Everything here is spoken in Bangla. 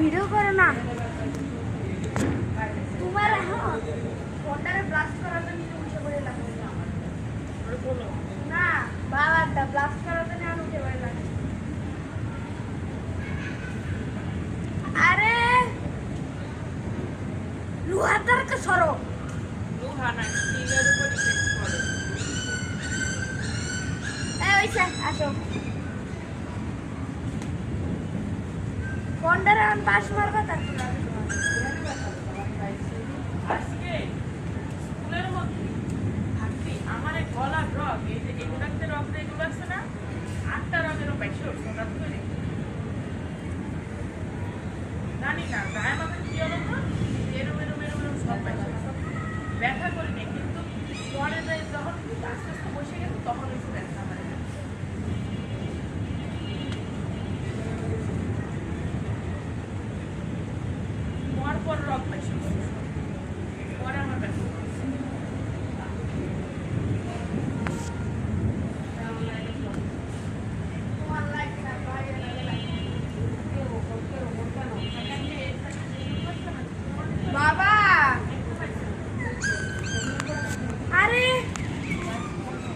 ভিডিও করো না। তোমার ফোনটারে ব্লাস্ট করার জন্য উঠে পড়ে লাগছে না বাবারটা ব্লাস্ট করার জন্য আর উঠে পড়ে লাগছে। আরে! লুহাদারকে সরো। লোহা না স্টিলের উপর ডিপেন্ড করে। এই আসো। আমার গলার রগ, এই যে এগুলো আছে না, আটটা রঙেরও পাইছি ওর সঙ্গে করে জানি না, গায়ে মাথায় কি এরম এরম এরম এরম সব ব্যথা করিনি, কিন্তু পরে যখন আস্তে আস্তে for my shoes.